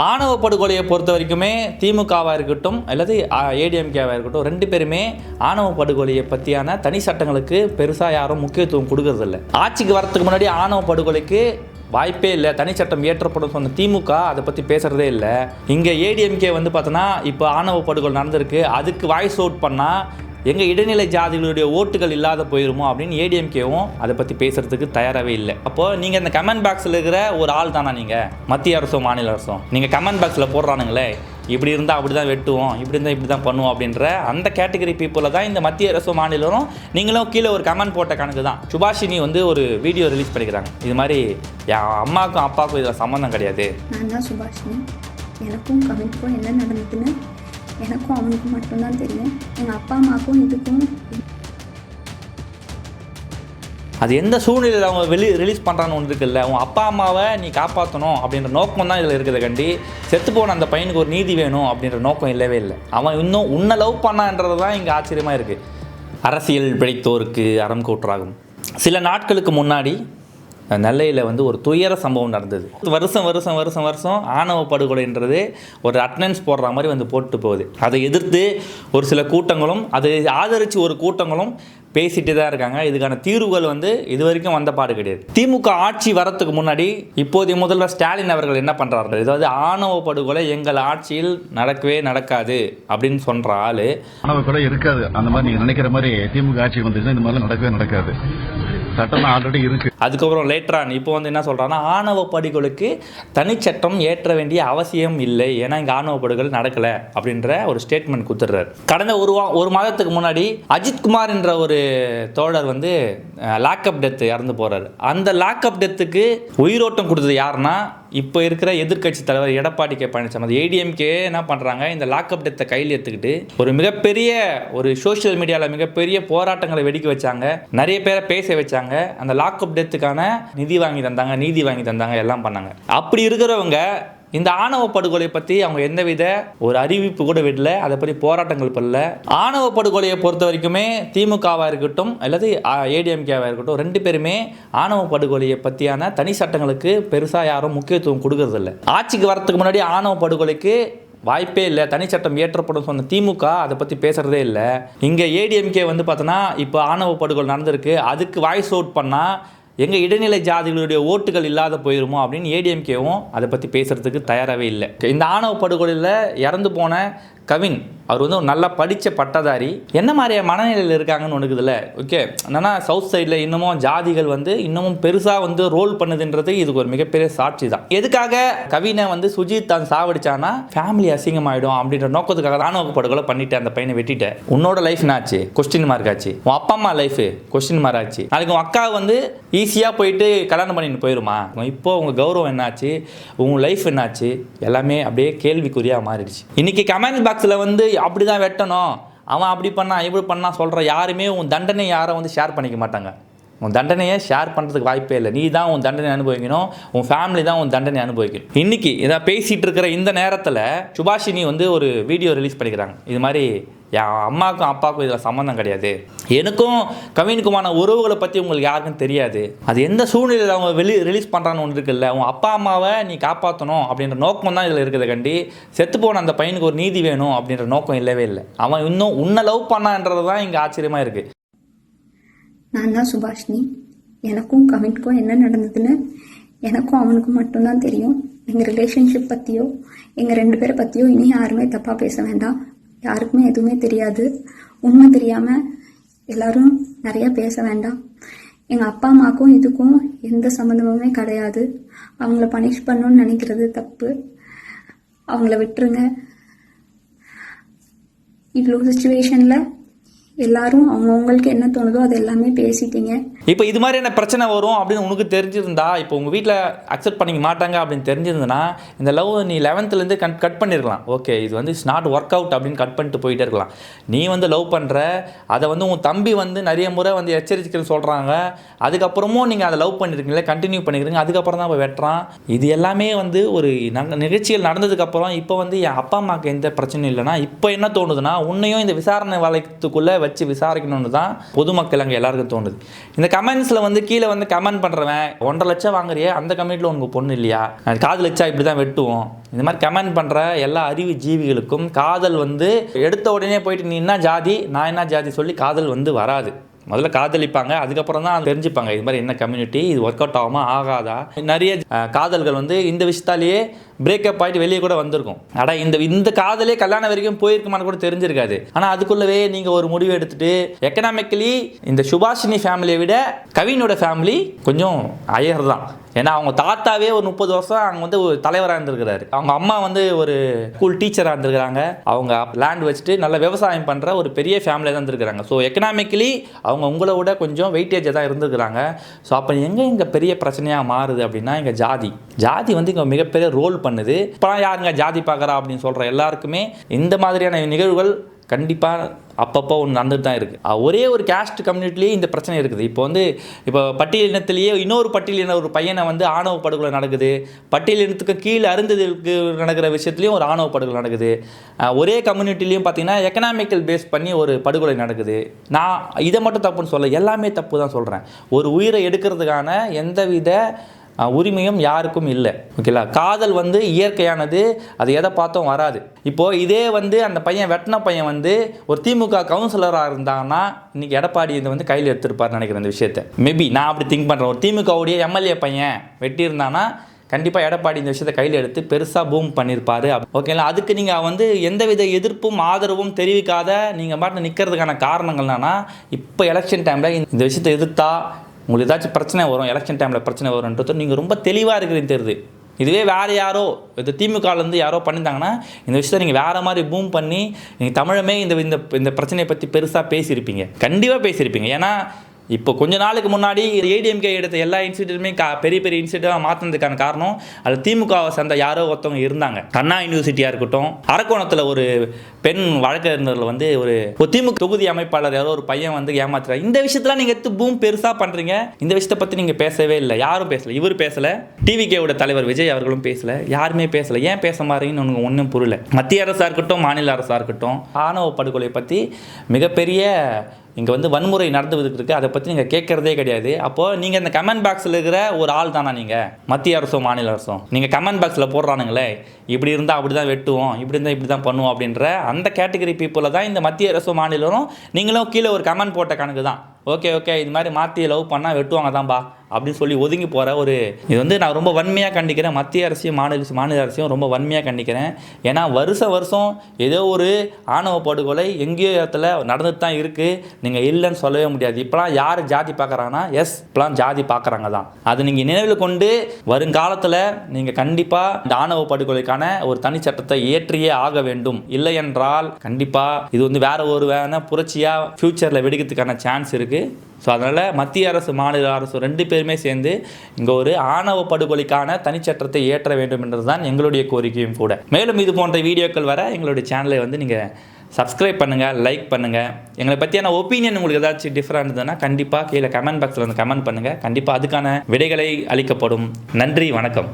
ஆணவ படுகொலையை பொறுத்த வரைக்குமே திமுகவாக இருக்கட்டும் அல்லது ஏடிஎம்கேவாக இருக்கட்டும் ரெண்டு பேருமே ஆணவ படுகொலையை பற்றியான தனி சட்டங்களுக்கு பெருசாக யாரும் முக்கியத்துவம் கொடுக்கறதில்ல. ஆட்சிக்கு வரத்துக்கு முன்னாடி ஆணவ படுகொலைக்கு வாய்ப்பே இல்லை. தனி சட்டம் இயற்றப்படும் சொன்ன திமுக அதை பற்றி பேசுகிறதே இல்லை. இங்கே ஏடிஎம்கே வந்து பார்த்தோன்னா இப்போ ஆணவ படுகொலை நடந்திருக்கு. அதுக்கு வாய்ஸ் அவுட் பண்ணால் எங்கள் இடைநிலை ஜாதிகளுடைய ஓட்டுகள் இல்லாத போயிருமோ அப்படின்னு ஏடிஎம்கேவும் அதை பற்றி பேசுகிறதுக்கு தயாராகவே இல்லை. அப்போது நீங்கள் இந்த கமெண்ட் பாக்ஸில் இருக்கிற ஒரு ஆள் தானா நீங்கள் மத்திய அரசும் மாநில அரசும் நீங்கள் கமெண்ட் பாக்ஸில் போடுறானுங்களே இப்படி இருந்தால் அப்படி தான் வெட்டுவோம் இப்படி இருந்தால் இப்படி தான் பண்ணுவோம் அப்படின்ற அந்த கேட்டகரி பீப்புளில் தான் இந்த மத்திய அரசு மாநிலம் நீங்களும் கீழே ஒரு கமெண்ட் போட்ட கணக்கு தான். சுபாஷினி வந்து ஒரு வீடியோ ரிலீஸ் பண்ணிக்கிறாங்க. இது மாதிரி என் அம்மாவுக்கும் அப்பாவுக்கும் இதில் சம்மந்தம் கிடையாது. நான் தான் சுபாஷினி. எனக்கும் கவினுக்கும் என்ன நடந்ததுன்னு எனக்கும் அவனுக்கும் மட்டும்தான் தெரியும். எங்கள் அப்பா அம்மாவுக்கும் இதுக்கும் அது எந்த சூழ்நிலையில் அவங்க வெளி ரிலீஸ் பண்ணுறான்னு ஒன்று இருக்குல்ல உன் அப்பா அம்மாவை நீ காப்பாற்றணும் அப்படின்ற நோக்கம் தான் இதில் இருக்குது கண்டி. செத்து போன அந்த பையனுக்கு ஒரு நீதி வேணும் அப்படின்ற நோக்கம் இல்லவே இல்லை. அவன் இன்னும் உன்னை லவ் பண்ணான்றது தான் இங்கே ஆச்சரியமாக இருக்குது அரசியல் பிழைத்தோருக்கு அறம் கூற்றாகும். சில நாட்களுக்கு முன்னாடி நெல்லையில் வந்து ஒரு துயர சம்பவம் நடந்தது. வருஷம் வருஷம் வருஷம் வருஷம் ஆணவ படுகொலைன்றது ஒரு அட்டனன்ஸ் போடுற மாதிரி வந்து போட்டு போகுது. அதை எதிர்த்து ஒரு சில கூட்டங்களும் அதை ஆதரித்து ஒரு கூட்டங்களும் பேசிட்டு தான் இருக்காங்க. இதுக்கான தீர்வுகள் வந்து இது வரைக்கும் வந்த பாடு கிடையாது. திமுக ஆட்சி வரத்துக்கு முன்னாடி இப்போதைய முதல்வர் ஸ்டாலின் அவர்கள் என்ன பண்ணுறாரு அதாவது ஆணவ படுகொலை எங்கள் ஆட்சியில் நடக்கவே நடக்காது அப்படின்னு சொல்கிற ஆள். ஆணவ கொலை இருக்காது. அந்த மாதிரி நீங்கள் நினைக்கிற மாதிரி திமுக ஆட்சி வந்துச்சுன்னா இந்த மாதிரிலாம் நடக்கவே நடக்காது. சட்டம் ஆல்ரெடி இருக்கு. அதுக்கப்புறம் லேட்டரான் இப்போ வந்து என்ன சொல்கிறான்னா ஆணவ படுகொலைக்கு தனிச்சட்டம் ஏற்ற வேண்டிய அவசியம் இல்லை. ஏன்னா இங்கே ஆணவ படுகொலை நடக்கலை அப்படின்ற ஒரு ஸ்டேட்மெண்ட் கொடுத்துட்றாரு. கடந்த ஒரு வா ஒரு மாதத்துக்கு முன்னாடி அஜித்குமார் என்ற ஒரு தோழர் வந்து லாக்அப் டெத் இறந்து போகிறாரு அந்த லாக்அப் டெத்துக்கு உயிரோட்டம் கொடுத்தது யாருன்னா இப்போ இருக்கிற எதிர்க்கட்சி தலைவர் எடப்பாடி கே பழனிசாமி அது ஏடிஎம்கே என்ன பண்ணுறாங்க இந்த லாக்அப் டெத்தை கையில் எடுத்துக்கிட்டு ஒரு மிகப்பெரிய ஒரு சோஷியல் மீடியாவில் மிகப்பெரிய போராட்டங்களை வெடிக்க வச்சாங்க. நிறைய பேரை பேச வச்சாங்க. அந்த லாக்அப் டெத்துக்கான நிதி வாங்கி தந்தாங்க நீதி வாங்கி தந்தாங்க எல்லாம் பண்ணாங்க. அப்படி இருக்கிறவங்க இந்த ஆணவ படுகொலை பற்றி அவங்க எந்தவித ஒரு அறிவிப்பு கூட விடல. அதை பற்றி போராட்டங்கள் பண்ணல. ஆணவ படுகொலையை பொறுத்த வரைக்குமே திமுகவாக இருக்கட்டும் அல்லது ஏடிஎம்கேவாக இருக்கட்டும் ரெண்டு பேருமே ஆணவ படுகொலையை பற்றியான தனி சட்டங்களுக்கு பெருசாக யாரும் முக்கியத்துவம் கொடுக்கறதில்ல. ஆட்சிக்கு வரத்துக்கு முன்னாடி ஆணவ படுகொலைக்கு வாய்ப்பே இல்லை. தனி சட்டம் இயற்றப்படும் சொன்ன திமுக அதை பற்றி பேசுகிறதே இல்லை. இங்கே ஏடிஎம்கே வந்து பார்த்தோன்னா இப்போ ஆணவ படுகொலை நடந்திருக்கு. அதுக்கு வாய்ஸ் அவுட் பண்ணால் எங்கள் இடைநிலை ஜாதிகளுடைய ஓட்டுகள் இல்லாத போயிருமோ அப்படின்னு ஏடிஎம்கேவும் அதை பற்றி பேசுகிறதுக்கு தயாராகவே இல்லை. இந்த ஆணவ படுகொலையில் இறந்து போன கவின் அவர் வந்து ஒரு நல்லா படித்த பட்டதாரி. என்ன மாதிரியான மனநிலையில் இருக்காங்கன்னு ஒன்றுக்குதுல்ல ஓகே என்னென்னா சவுத் சைடில் இன்னமும் ஜாதிகள் வந்து இன்னமும் பெருசாக வந்து ரோல் பண்ணுதுன்றது இதுக்கு ஒரு மிகப்பெரிய சாட்சி தான். எதுக்காக கவினை வந்து சுஜித் தான் சாவடிச்சானா ஃபேமிலி அசிங்கமாயிடும் அப்படின்ற நோக்கத்துக்காக ஆணவ படுகொலை பண்ணிட்டு அந்த பையனை வெட்டிட்டேன். உன்னோட லைஃப் என்ன ஆச்சு கொஸ்டின் மார்க் ஆச்சு. உன் அப்பா அம்மா லைஃப் கொஸ்டின் மார்க் ஆச்சு. நாளைக்கு உன் அக்கா வந்து ஈஸியாக போயிட்டு கல்யாணம் பண்ணிட்டு போயிருமா? இப்போ உங்கள் கௌரவம் என்னாச்சு? உங்கள் லைஃப் என்னாச்சு? எல்லாமே அப்படியே கேள்விக்குறியாக மாறிடுச்சு. இன்னைக்கு கமெண்ட் டிக்டாக்ஸில் வந்து அப்படி தான் வெட்டணும். அவன் அப்படி பண்ணா இப்படி பண்ணான் சொல்கிற யாருமே உன் தண்டனை யாரும் வந்து ஷேர் பண்ணிக்க மாட்டாங்க. உன் தண்டனையை ஷேர் பண்ணுறதுக்கு வாய்ப்பே இல்லை. நீ தான் உன் தண்டனை அனுபவிக்கணும். உன் ஃபேமிலி தான் உன் தண்டனை அனுபவிக்கணும். இன்றைக்கி இதை பேசிகிட்டு இருக்கிற இந்த நேரத்தில் சுபாஷினி வந்து ஒரு வீடியோ ரிலீஸ் பண்ணிக்கிறாங்க. இது மாதிரி என் அம்மாவுக்கும் அப்பாவுக்கும் இதில் சம்மந்தம் கிடையாது. எனக்கும் கவினுக்குமான உறவுகளை பற்றி உங்களுக்கு யாருக்கும் தெரியாது. அது எந்த சூழ்நிலையில் அவங்க வெளி ரிலீஸ் பண்ணுறான்னு ஒன்று இருக்குல்ல உன் அப்பா அம்மாவை நீ காப்பாற்றணும் அப்படின்ற நோக்கம் தான் இதில் இருக்குது கண்டி. செத்து போன அந்த பையனுக்கு ஒரு நீதி வேணும் அப்படின்ற நோக்கம் இல்லவே இல்லை. அவன் இன்னும் உன்னை லவ் பண்ணான்றது தான் இங்கே ஆச்சரியமாக இருக்குது நான் தான் சுபாஷினி. எனக்கும் கவினுக்கும் என்ன நடந்ததுன்னு எனக்கும் அவனுக்கும் மட்டும்தான் தெரியும். எங்கள் ரிலேஷன்ஷிப் பற்றியோ எங்கள் ரெண்டு பேரை பற்றியோ இனி யாருமே தப்பாக பேச வேண்டாம். யாருக்குமே எதுவுமே தெரியாது. உண்மை தெரியாமல் எல்லாரும் நிறைய பேச வேண்டாம். எங்கள் அப்பா அம்மாவுக்கும் இதுக்கும் எந்த சம்மந்தமுமே கிடையாது. அவங்கள பனிஷ் பண்ணணும்னு நினைக்கிறது தப்பு. அவங்கள விட்டுருங்க. இவ்வளோ சுச்சுவேஷனில் எல்லாரும் அவங்கவுங்களுக்கு என்ன தோணுதோ அது எல்லாமே பேசிட்டீங்க. இப்போ இது மாதிரியான பிரச்சனை வரும் அப்படின்னு உனக்கு தெரிஞ்சிருந்தா இப்போ உங்கள் வீட்டில் அக்செப்ட் பண்ணிக்க மாட்டாங்க அப்படின்னு தெரிஞ்சிருந்தனா இந்த லவ் நீ லெவன்த்துலேருந்து கட் கட் பண்ணியிருக்கலாம் ஓகே இது வந்து இட்ஸ் நாட் ஒர்க் அவுட் அப்படின்னு கட் பண்ணிட்டு போயிட்டே இருக்கலாம். நீ வந்து லவ் பண்ணுற அதை வந்து உன் தம்பி வந்து நிறைய முறை வந்து எச்சரிக்கைகள் சொல்கிறாங்க அதுக்கப்புறமும் நீங்கள் அதை லவ் பண்ணியிருக்கீங்களே கண்டினியூ பண்ணிக்கிறீங்க அதுக்கப்புறம் தான் போய் வெட்டுறான். இது எல்லாமே வந்து ஒரு நிகழ்ச்சிகள் நடந்ததுக்கப்புறம் இப்போ வந்து என் அப்பா அம்மாவுக்கு எந்த பிரச்சனையும் இல்லைன்னா இப்போ என்ன தோணுதுன்னா உன்னையும் இந்த விசாரணை வளையத்துக்குள்ளே வச்சு விசாரிக்கணும்னு தான் பொதுமக்கள் அங்கே எல்லாருக்கும் தோணுது. இந்த கமெண்ட்ஸில் வந்து கீழே வந்து கமெண்ட் பண்ணுறவன் ஒன்றரை லட்சம் வாங்குறியே அந்த கமெண்ட்டில் உனக்கு பொண்ணு இல்லையா? காதல் வச்சா இப்படி தான் வெட்டுவோம். இந்த மாதிரி கமெண்ட் பண்ணுற எல்லா அறிவு ஜீவிகளுக்கும் காதல் வந்து எடுத்த உடனே போயிட்டு நீ என்ன ஜாதி நான் என்ன ஜாதி சொல்லி காதல் வந்து வராது. முதல்ல காதலிப்பாங்க அதுக்கப்புறம் தான் தெரிஞ்சுப்பாங்க இது மாதிரி என்ன கம்யூனிட்டி இது ஒர்க் அவுட் ஆகுமா ஆகாதா? நிறைய காதல்கள் வந்து இந்த விஷயத்தாலேயே பிரேக்கப் ஆகிட்டு வெளியே கூட வந்திருக்கும். ஆனால் இந்த இந்த காதலே கல்யாணம் வரைக்கும் போயிருக்குமான்னு கூட தெரிஞ்சிருக்காது. ஆனால் அதுக்குள்ளவே நீங்கள் ஒரு முடிவு எடுத்துட்டு எக்கனாமிக்கலி இந்த சுபாஷினி ஃபேமிலியை விட கவினோட ஃபேமிலி கொஞ்சம் அயர் தான். ஏன்னா அவங்க தாத்தாவே ஒரு முப்பது வருஷம் அங்கே வந்து ஒரு தலைவராக இருந்திருக்கிறாரு. அவங்க அம்மா வந்து ஒரு ஸ்கூல் டீச்சராக இருந்திருக்கிறாங்க. அவங்க லேண்ட் வச்சுட்டு நல்ல விவசாயம் பண்ணுற ஒரு பெரிய ஃபேமிலியாக தான் இருந்திருக்கிறாங்க. ஸோ எக்கனாமிக்கலி அவங்க உங்களை விட கொஞ்சம் வெயிட்டேஜாக தான் இருந்திருக்கிறாங்க. ஸோ அப்போ எங்கே இங்கே பெரிய பிரச்சனையாக மாறுது அப்படின்னா இங்கே ஜாதி. ஜாதி வந்து இங்கே மிகப்பெரிய ரோல் பண்ணுது. இப்போலாம் யாருங்க ஜாதி பார்க்குறா அப்படின்னு சொல்கிற எல்லாருக்குமே இந்த மாதிரியான நிகழ்வுகள் கண்டிப்பாக அப்பப்போ ஒன்று நடந்துட்டு தான் இருக்குது ஒரே ஒரு கேஸ்ட் கம்யூனிட்டிலேயே இந்த பிரச்சனை இருக்குது. இப்போ வந்து இப்போ பட்டியலினத்திலேயே இன்னொரு பட்டியலின ஒரு பையனை வந்து ஆணவ படுகொலை நடக்குது. பட்டியலினத்துக்கு கீழே அருந்ததுக்கு நடக்கிற விஷயத்துலையும் ஒரு ஆணவ படுகொலை நடக்குது. ஒரே கம்யூனிட்டிலையும் பார்த்தீங்கன்னா எக்கனாமிக்கல் பேஸ் பண்ணி ஒரு படுகொலை நடக்குது. நான் இதை மட்டும் தப்புன்னு சொல்ல எல்லாமே தப்பு தான் சொல்கிறேன் ஒரு உயிரை எடுக்கிறதுக்கான எந்தவித உரிமையும் யாருக்கும் இல்லை. ஓகேங்களா காதல் வந்து இயற்கையானது அது எதை பார்த்தும் வராது. இப்போது இதே வந்து அந்த பையன் வெட்டின பையன் வந்து ஒரு திமுக கவுன்சிலராக இருந்தாங்கன்னா இன்றைக்கி எடப்பாடி இதை வந்து கையில் எடுத்துருப்பார் நினைக்கிறேன் இந்த விஷயத்தை. மேபி நான் அப்படி திங்க் பண்ணுறேன் ஒரு திமுகவுடைய எம்எல்ஏ பையன் வெட்டியிருந்தானா கண்டிப்பாக எடப்பாடி இந்த விஷயத்தை கையில் எடுத்து பெருசாக பூம் பண்ணியிருப்பாரு. ஓகேங்களா அதுக்கு நீங்கள் வந்து எந்தவித எதிர்ப்பும் ஆதரவும் தெரிவிக்காத நீங்கள் பாட்டு நிற்கிறதுக்கான காரணங்கள் என்னன்னா இப்போ எலெக்ஷன் டைமில் இந்த விஷயத்தை எதிர்த்தா உங்களுக்கு ஏதாச்சும் பிரச்சனை வரும் எலெக்ஷன் டைமில் பிரச்சனை வரும்ன்றது நீங்கள் ரொம்ப தெளிவாக இருக்கிறீங்க தெரியுது. இதுவே வேறு யாரோ இது திமுகலேருந்து யாரோ பண்ணியிருந்தாங்கன்னா இந்த விஷயத்தை நீங்கள் வேறு மாதிரி பூம் பண்ணி நீங்கள் தமிழமே இந்த இந்த இந்த பிரச்சனையை பற்றி பெருசாக பேசியிருப்பீங்க. கண்டிப்பாக பேசியிருப்பீங்க. ஏன்னா இப்போ கொஞ்ச நாளுக்கு முன்னாடி ஏடிஎம்கே எடுத்த எல்லா இன்ஸ்டியூட்டுமே கா பெரிய பெரிய இன்ஸ்டியூட்டாக மாற்றினதுக்கான காரணம் அது திமுகவை சேர்ந்த யாரோ ஒருத்தவங்க இருந்தாங்க. கண்ணா யூனிவர்சிட்டியாக இருக்கட்டும் அரக்கோணத்தில் ஒரு பெண் வழக்கறிஞர்கள் வந்து ஒரு திமுக தொகுதி அமைப்பாளர் யாரோ ஒரு பையன் வந்து ஏமாத்துறாரு. இந்த விஷயத்தெல்லாம் நீங்கள் எடுத்து பூம் பெருசாக பண்ணுறீங்க இந்த விஷயத்தை பற்றி நீங்கள் பேசவே இல்லை. யாரும் பேசல. இவர் பேசலை. டிவிகேவோட தலைவர் விஜய் அவர்களும் பேசல. யாருமே பேசலை. ஏன் பேச மாறீங்கன்னு உனக்கு ஒன்றும் புரியல. மத்திய அரசாக இருக்கட்டும் மாநில அரசாக இருக்கட்டும் ஆணவ படுகொலை பற்றி மிகப்பெரிய இங்கே வந்து வன்முறை நடந்துவதுக்கு இருக்குது அதை பற்றி நீங்கள் கேட்குறதே கிடையாது. அப்போது நீங்கள் இந்த கமெண்ட் பாக்ஸில் இருக்கிற ஒரு ஆள் தானா நீங்கள் மத்திய அரசும் மாநில அரசும் நீங்கள் கமெண்ட் பாக்ஸில் போடுறானுங்களே. இப்படி இருந்தால் அப்படி தான் வெட்டுவோம். இப்படி இருந்தால் இப்படி தான் பண்ணுவோம் அப்படின்ற அந்த கேட்டகரி பீப்புளை தான் இந்த மத்திய அரசும் மாநிலம் நீங்களும் கீழே ஒரு கமெண்ட் போட்ட கணக்கு தான் ஓகே ஓகே இது மாதிரி மாற்றி லவ் பண்ணால் வெட்டுவாங்க தான்பா அப்படின்னு சொல்லி ஒதுங்கி போகிற ஒரு இது வந்து நான் ரொம்ப வன்மையாக கண்டிக்கிறேன். மத்திய அரசையும் மாநில மாநில அரசையும் ரொம்ப வன்மையாக கண்டிக்கிறேன். ஏன்னா வருஷ வருஷம் ஏதோ ஒரு ஆணவ படுகொலை எங்கேயோ இடத்துல நடந்துட்டு தான் இருக்குது நீங்கள் இல்லைன்னு சொல்லவே முடியாது. இப்போலாம் யார் ஜாதி பார்க்குறாங்கன்னா எஸ் இப்போலாம் ஜாதி பார்க்குறாங்க தான் அது நீங்கள் நினைவில் கொண்டு வருங்காலத்தில் நீங்கள் கண்டிப்பாக இந்த ஆணவ படுகொலைக்கான ஒரு தனி சட்டத்தை ஏற்றியே ஆக வேண்டும். இல்லை என்றால் கண்டிப்பாக இது வந்து வேற ஒரு வேணா புரட்சியாக ஃப்யூச்சரில் வெடிக்கிறதுக்கான சான்ஸ் இருக்குது ஸோ அதனால் மத்திய அரசு மாநில அரசு ரெண்டு பேருமே சேர்ந்து இங்கே ஒரு ஆணவ படுகொலைக்கான தனிச்சட்டத்தை ஏற்ற வேண்டும் என்றது தான் எங்களுடைய கோரிக்கையும் கூட. மேலும் இது போன்ற வீடியோக்கள் வர எங்களுடைய சேனலை வந்து நீங்கள் சப்ஸ்கிரைப் பண்ணுங்கள் லைக் பண்ணுங்கள் எங்களை பற்றியான ஒப்பீனியன் உங்களுக்கு ஏதாச்சும் டிஃப்ரெண்ட் இருந்ததுன்னா கண்டிப்பாக கீழே கமெண்ட் பாக்ஸில் வந்து கமெண்ட் பண்ணுங்கள் கண்டிப்பாக அதுக்கான விடைகளை அளிக்கப்படும். நன்றி வணக்கம்.